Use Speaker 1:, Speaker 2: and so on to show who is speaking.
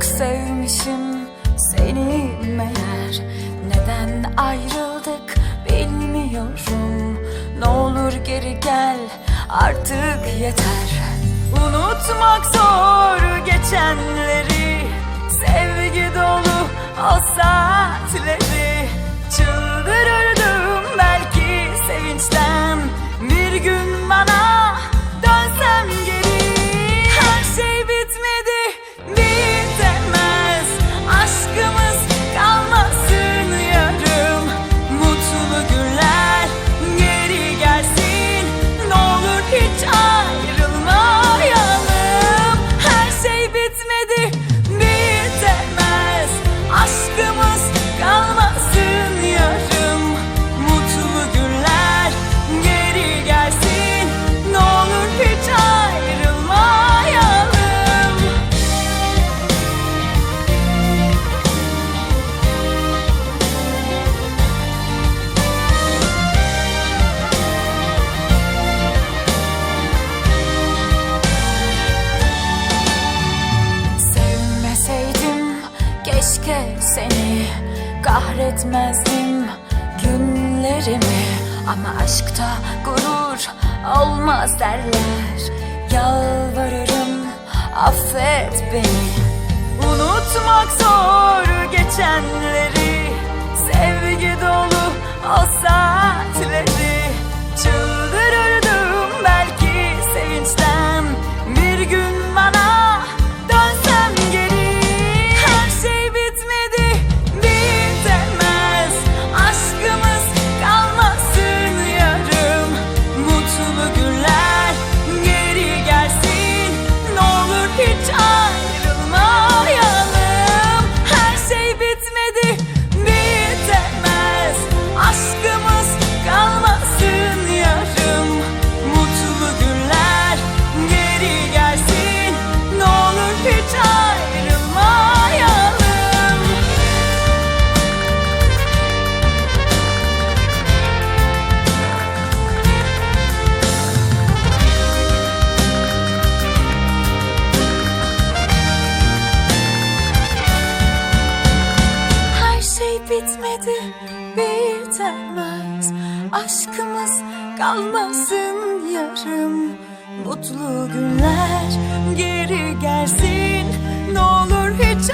Speaker 1: Çok sevmişim seni meğer. Neden ayrıldık bilmiyorum. Ne olur geri gel artık yeter. Unutmak zor geçenleri. Sevgi dolu o saatleri. Çıldırırdım belki sevinçten. Bir gün kahretmezdim günlerimi Ama aşkta gurur olmaz derler. Yalvarırım affet beni. Unutmak zor geçenleri Sevgi dolu o saatleri bitmedi, bitemez Aşkımız kalmasın yarım Mutlu günler geri gelsin. Ne olur hiç